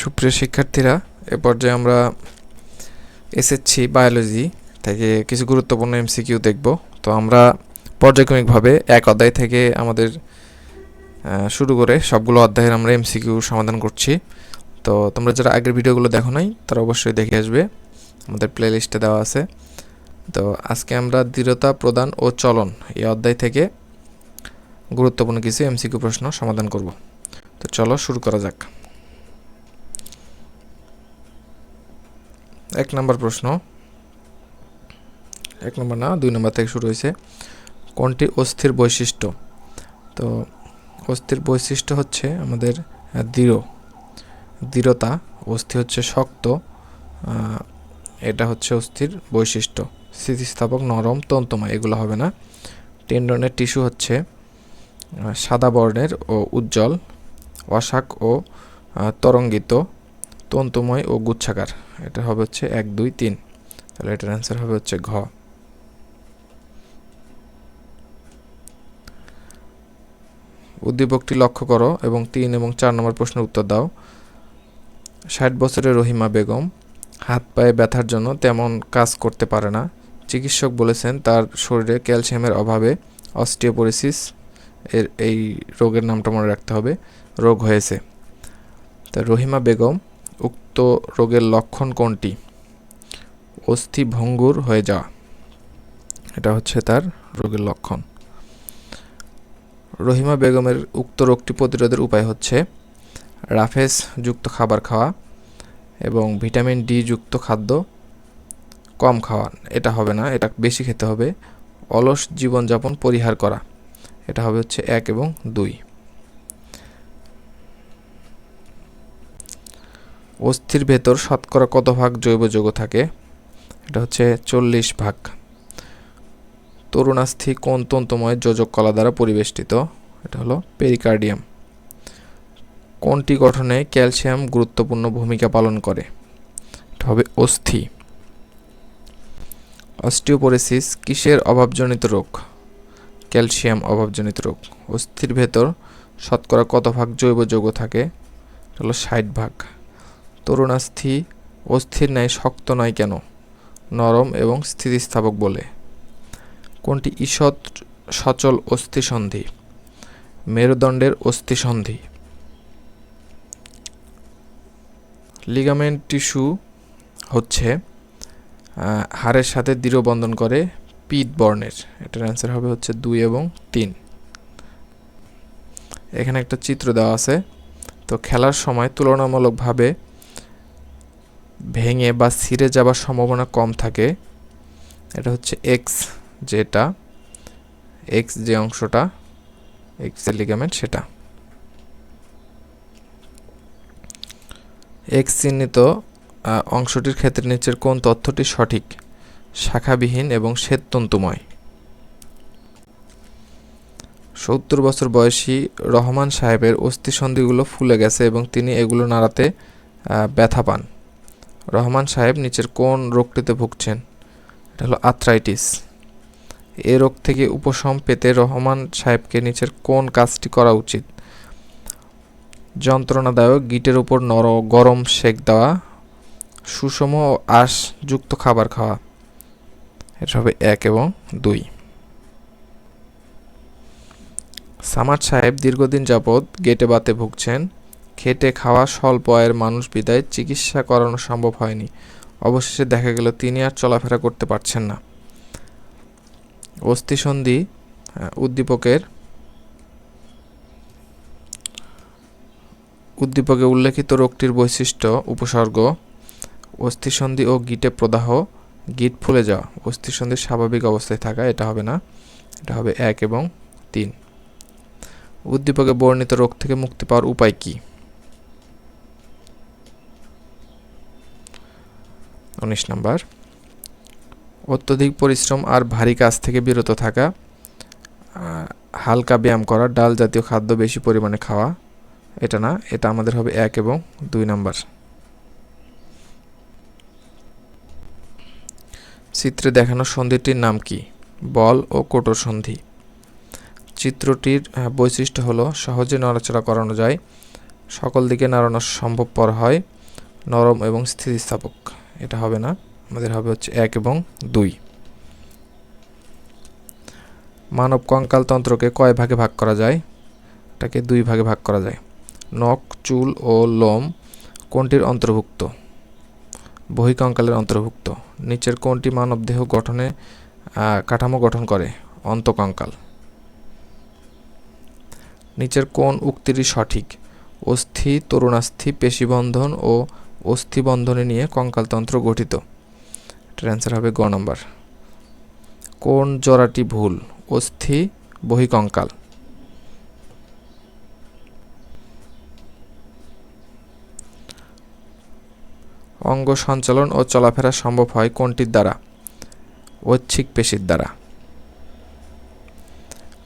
সুপ্রিয় শিক্ষার্থীরা, এ পর্যায়ে আমরা এসএসসি বায়োলজি থেকে কিছু গুরুত্বপূর্ণ এমসিকিউ দেখব। তো আমরা পর্যায়ক্রমিকভাবে এক অধ্যায় থেকে আমাদের শুরু করে সবগুলো অধ্যায়ের আমরা এমসিকিউ সমাধান করছি। তো তোমরা যারা আগের ভিডিওগুলো দেখো নাই, তারা অবশ্যই দেখে আসবে। আমাদের প্লে লিস্টে দেওয়া আছে। তো আজকে আমরা দৃঢ়তা প্রদান ও চলন এই অধ্যায় থেকে গুরুত্বপূর্ণ কিছু এমসিকিউ প্রশ্ন সমাধান করব। তো চলো শুরু করা যাক। এক নম্বর প্রশ্ন। এক নম্বর না, দুই নম্বর থেকে শুরু হয়েছে। কোনটি অস্থির বৈশিষ্ট্য? তো অস্থির বৈশিষ্ট্য হচ্ছে আমাদের দৃঢ়। দৃঢ়তা, অস্থি হচ্ছে শক্ত এটা হচ্ছে অস্থির বৈশিষ্ট্য। স্থিতিস্থাপক নরম, তন্তুময়, এগুলো হবে না। টেন্ডনের টিস্যু হচ্ছে সাদা বর্ণের ও উজ্জ্বল, অশাক ও তরঙ্গিত। তন্তুময় ও গুচ্ছাকার। এটা হবে হচ্ছে এক, দুই, তিন। তাহলে এটার অ্যান্সার হবে হচ্ছে ঘ। উদ্দীপকটি লক্ষ্য করো এবং তিন এবং চার নম্বর প্রশ্নের উত্তর দাও। ষাট বছরের রহিমা বেগম, হাত পায়ে ব্যথার জন্য তেমন কাজ করতে পারে না। চিকিৎসক বলেছেন তার শরীরে ক্যালসিয়ামের অভাবে অস্টিওপোরিসিস এর এই রোগের নামটা মনে রাখতে হবে। রোগ হয়েছে। তা রহিমা বেগম উক্ত রোগের লক্ষণ কোনটি? অস্থি ভঙ্গুর হয়ে যাওয়া। এটা হচ্ছে তার রোগের লক্ষণ। রহিমা বেগমের উক্ত রোগটি প্রতিরোধের উপায় হচ্ছে রাফেজ যুক্ত খাবার খাওয়া এবং ভিটামিন ডি যুক্ত খাদ্য কম খাওয়া। এটা হবে না, এটা বেশি খেতে হবে। অলস জীবনযাপন পরিহার করা। এটা হবে হচ্ছে এক এবং দুই। অস্থির ভেতর শতকরা কত ভাগ জৈব যৌগ থাকে? এটা হচ্ছে চল্লিশ ভাগ। তরুণাস্থি কোন তন্তুময় যোজক কলা দ্বারা পরিবেষ্টিত? এটা হলো পেরিকার্ডিয়াম। কোনটি গঠনে ক্যালসিয়াম গুরুত্বপূর্ণ ভূমিকা পালন করে? এটা হবে অস্থি। অস্টিওপোরেসিস কিসের অভাবজনিত রোগ? ক্যালসিয়াম অভাবজনিত রোগ। অস্থির ভেতর শতকরা কত ভাগ জৈব যৌগ থাকে? এটা হলো ষাট ভাগ। তরুণাস্থি অস্থির ন্যায় শক্ত নয় কেন? নরম এবং স্থিতিস্থাপক বলে। কোনটি ঈষৎ সচল অস্থিসন্ধি? মেরুদণ্ডের অস্থিসন্ধি। লিগামেন্ট টিস্যু হচ্ছে হাড়ের সাথে দৃঢ় বন্ধন করে পিত বর্ণের। এটার অ্যান্সার হবে হচ্ছে দুই এবং তিন। এখানে একটা চিত্র দেওয়া আছে। তো খেলার সময় তুলনামূলকভাবে ভেঙে বা ছিঁড়ে যাবার সম্ভাবনা কম থাকে। এটা হচ্ছে এক্স যেটা এক্স যে অংশটা এক্সের লিগামেন্ট সেটা। এক্স চিহ্নিত অংশটির ক্ষেত্রে নিচের কোন তথ্যটি সঠিক, শাখাবিহীন এবং শ্বেততন্তুময়। সত্তর বছর বয়সী রহমান সাহেবের অস্থিসন্ধিগুলো ফুলে গেছে এবং তিনি এগুলো নাড়াতে ব্যথা পান। রহমান সাহেব নিচের কোন রোগটিতে ভুগছেন? এটা হলো আর্থ্রাইটিস। এ রোগ থেকে উপশম পেতে রহমান সাহেবকে নিচের কোন কাজটি করা উচিত? যন্ত্রণাদায়ক, গিটের উপর নর, গরম সেক দেওয়া, সুষম ও আঁশ যুক্ত খাবার খাওয়া। এটা হবে এক এবং দুই। সামাদ সাহেব দীর্ঘদিন যাবৎ গেটে বাতে ভুগছেন। খেটে খাওয়া স্বল্প আয়ের মানুষ বিদায় চিকিৎসা করানো সম্ভব হয়নি। অবশেষে দেখা গেল তিনি আর চলাফেরা করতে পারছেন না। অস্থিসন্ধি উদ্দীপকের, উদ্দীপকে উল্লেখিত রোগটির বৈশিষ্ট্য, উপসর্গ, অস্থিসন্ধি ও গিটে প্রদাহ, গিট ফুলে যাওয়া। অস্থিসন্ধির স্বাভাবিক অবস্থায় থাকা, এটা হবে না, এটা হবে এক এবং তিন। উদ্দীপকে বর্ণিত রোগ থেকে মুক্তি পাওয়ার উপায় কি? উনিশ নাম্বার। অত্যধিক পরিশ্রম আর ভারী কাজ থেকে বিরত থাকা হালকা ব্যায়াম করা, ডাল জাতীয় খাদ্য বেশি পরিমাণে খাওয়া, এটা না, এটা আমাদের হবে এক এবং দুই নাম্বার। চিত্রে দেখানো সন্ধিটির নাম কি? বল ও কোটর সন্ধি। চিত্রটির বৈশিষ্ট্য হলো সহজে নড়াচড়া করানো যায়, সকল দিকে নাড়ানো সম্ভবপর হয়, নরম এবং স্থিতিস্থাপক। এটা হবে না। আমাদের হবে হচ্ছে এক এবং দুই। মানব কঙ্কাল তন্ত্রকে কয় ভাগে ভাগ করা যায়? এটাকে দুই ভাগে ভাগ করা যায়। নখ, চুল ও লোম কোনটির অন্তর্ভুক্ত? বহিকঙ্কালের অন্তর্ভুক্ত। নিচের কোনটি মানব দেহ গঠনে কাঠামো গঠন করে? অন্তকঙ্কাল। নিচের কোন উক্তিটি সঠিক? অস্থি, তরুণাস্থি, পেশিবন্ধন ও অস্থিবন্ধনে নিয়ে কঙ্কালতন্ত্র গঠিত। এটার অ্যান্সার হবে গ নম্বর। কোন জোড়াটি ভুল? অস্থি, বহিকঙ্কাল। অঙ্গ সঞ্চালন ও চলাফেরা সম্ভব হয় কোনটির দ্বারা? ঐচ্ছিক পেশির দ্বারা।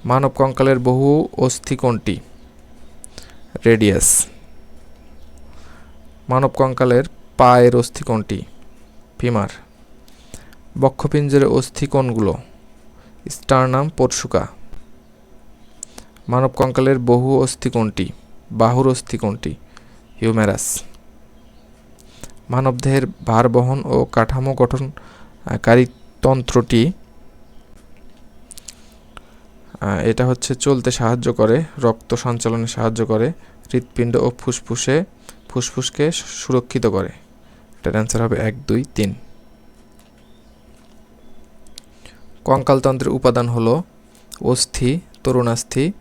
মানব কঙ্কালের বহু অস্থি কোনটি? রেডিয়াস। মানব কঙ্কালের পায়ের অস্থি কোনটি? ফিমার বক্ষপিঞ্জরের অস্থি কোনগুলো? স্টারনাম পরশুকা। মানব কঙ্কালের বহু অস্থি কোনটি? বাহুর অস্থি কোনটি? হিউমেরাস মানবদেহের ভার বহন ও কাঠামো গঠনকারী তন্ত্রটি এটা হচ্ছে চলতে সাহায্য করে, রক্ত সঞ্চালনে সাহায্য করে হৃৎপিণ্ড ও ফুসফুসে, ফুসফুসকে সুরক্ষিত করে। এটার অ্যান্সার হবে এক, দুই, তিন। কঙ্কালতন্ত্রের উপাদান হলো অস্থি, তরুণাস্থি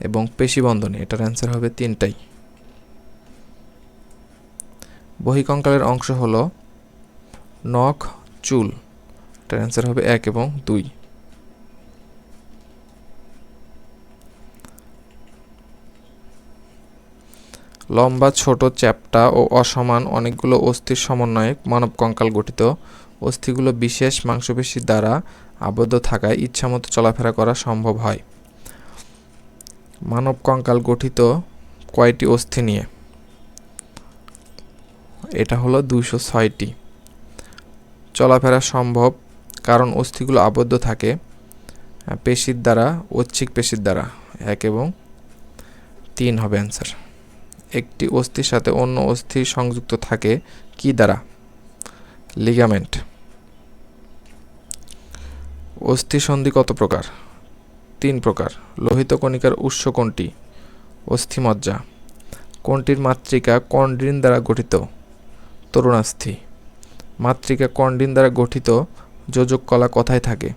এবং পেশিবন্ধনী। এটার অ্যান্সার হবে তিনটাই। বহিকঙ্কালের অংশ হলো নখ, চুল। এটার অ্যান্সার হবে এক এবং দুই। লম্বা, ছোট, চ্যাপ্টা ও অসমান অনেকগুলো অস্থির সমন্বয়ে মানব কঙ্কাল গঠিত। অস্থিগুলো বিশেষ মাংসপেশি দ্বারা আবদ্ধ থাকায় ইচ্ছামতো চলাফেরা করা সম্ভব হয়। মানব কঙ্কাল গঠিত কয়টি অস্থি নিয়ে? এটা হলো দুইশো ছয়টি। চলাফেরা সম্ভব কারণ অস্থিগুলো আবদ্ধ থাকে পেশির দ্বারা, ঐচ্ছিক পেশির দ্বারা। এক এবং তিন হবে অ্যান্সার একটি অস্থির সাথে অন্য অস্থি সংযুক্ত থাকে কি দ্বারা? লিগামেন্ট অস্থি সন্ধি কত প্রকার? তিন প্রকার। লোহিত কণিকার উৎস কোনটি? অস্থিমজ্জা। কোনটির মাতৃকা কন্ড্রিন দ্বারা গঠিত? তরুণাস্থি। মাতৃকা কন্ডিন দ্বারা গঠিত যোজক কলা কথায় থাকে?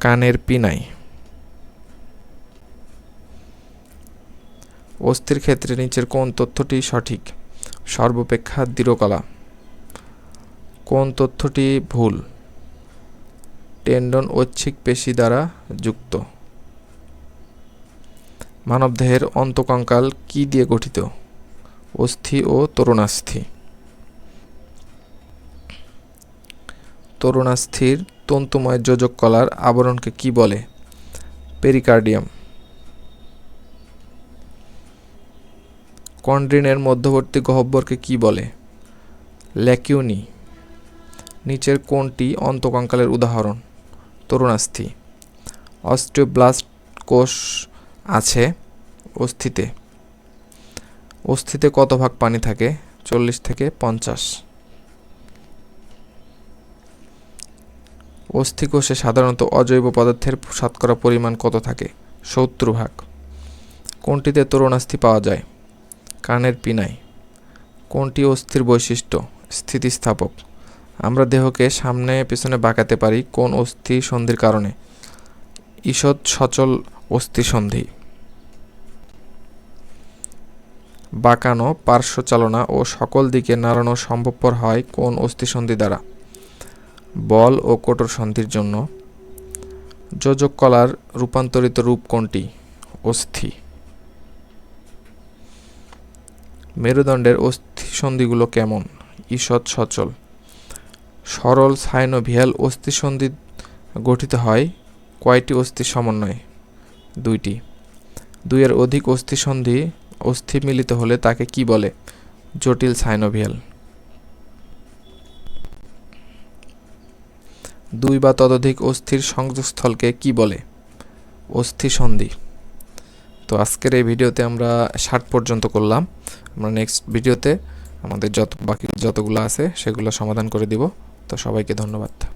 কানের পিনাই। অস্থির ক্ষেত্রে নিচের কোন তথ্যটি সঠিক? সর্বাপেক্ষা দৃঢ়কলা। কোন তথ্যটি ভুল? টেন্ডন ঐচ্ছিক পেশি দ্বারা যুক্ত। মানবদেহের অন্তকঙ্কাল কি দিয়ে গঠিত? অস্থি ও তরুণাস্থি। তরুণাস্থির তন্তুময় যোজক কলার আবরণকে কি বলে? পেরিকার্ডিয়াম। কন্ড্রিনের মধ্যবর্তী গহ্বরকে কি বলে? ল্যাকিউনি। নিচের কোনটি অন্তকঙ্কালের উদাহরণ। তরুণাস্থি। অস্টিওব্লাস্ট কোষ আছে অস্থিতে। অস্থিতে কত ভাগ পানি থাকে? চল্লিশ থেকে পঞ্চাশ। অস্থিকোষে সাধারণত অজৈব পদার্থের শতকরা পরিমাণ কত থাকে? সত্তর ভাগ। কোনটিতে তরুণাস্থি পাওয়া যায়? কানের পিনাই। কোনটি অস্থির বৈশিষ্ট্য? স্থিতিস্থাপক। আমরা দেহকে সামনে পেছনে বাঁকাতে পারি কোন অস্থি সন্ধির কারণে। ঈষৎ সচল অস্থি সন্ধি। বাঁকানো পার্শ্বচালনা ও সকল দিকে নাড়ানো সম্ভবপর হয় কোন অস্থিসন্ধি দ্বারা। বল ও কঠোর সন্ধির জন্য। যোজক কলার রূপান্তরিত রূপ কোনটি? অস্থি। মেরুদণ্ডের অস্থিসন্ধিগুলো কেমন? ঈষৎ সচল। সরল সাইনোভিয়াল অস্থিসন্ধি গঠিত হয় কয়টি অস্থির সমন্বয়ে? দুইটি। দুইয়ের অধিক অস্থিসন্ধি অস্থি মিলিত হলে তাকে কি বলে? জটিল সাইনোভিয়াল। দুই বা ততোধিক অস্থির সংযোগস্থলকে কি বলে? অস্থি সন্ধি তো আজকের এই ভিডিওতে আমরা ষাট পর্যন্ত করলাম। আমরা নেক্সট ভিডিওতে আমাদের যত বাকি যতগুলো আছে সেগুলো সমাধান করে দিব। তো সবাইকে ধন্যবাদ।